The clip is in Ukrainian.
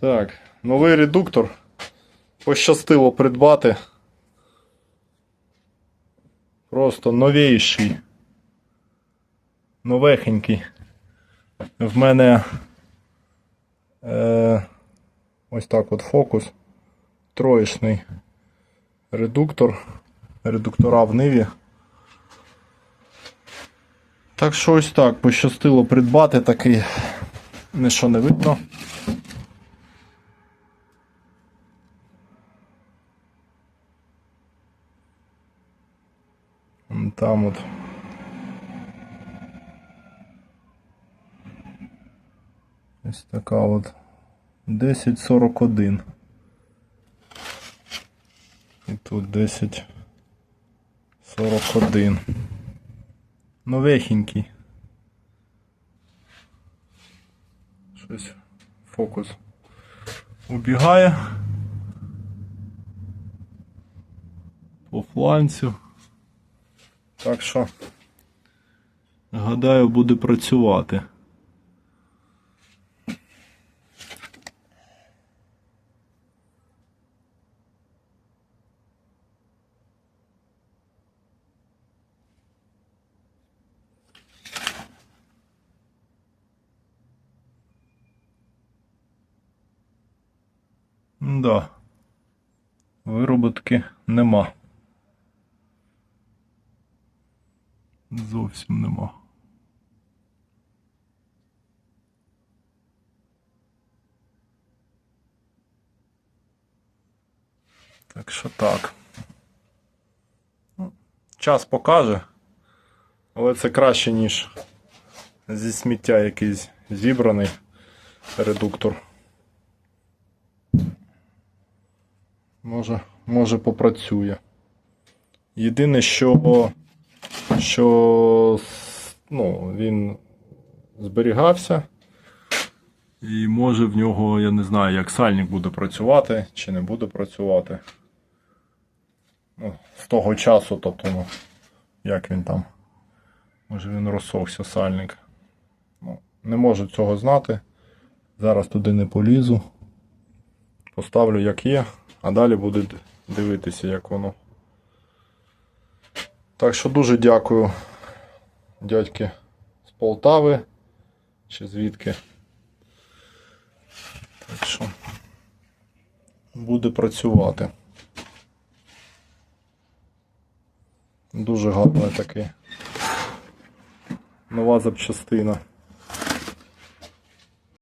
Так, новий редуктор. Пощастило придбати. Просто новейший. Новехенький. В мене е, ось так от фокус. Троєчний редуктор. Редуктора в ниві. Так що ось так, пощастило придбати такий. Нічого не видно. Там от. Ось така от 1041. І тут 1041. Новехенький. Щось фокус убігає. По фланцю. Так що, гадаю, буде працювати. Да. Вироботки нема. Зовсім нема. Так що так. Ну, Час покаже, але це краще, ніж зі сміття якийсь зібраний редуктор. Може, може попрацює. Єдине, що, що ну, він зберігався. І може в нього, я не знаю, як сальник буде працювати чи не буде працювати. Ну, з того часу, тобто, ну, як він там. Може він розсохся сальник. Ну, не можу цього знати. Зараз туди не полізу. Поставлю як є, а далі буду дивитися, як воно. Так що дуже дякую дядьки з Полтави чи звідки. Так що буде працювати. Дуже гарний такий. Нова запчастина.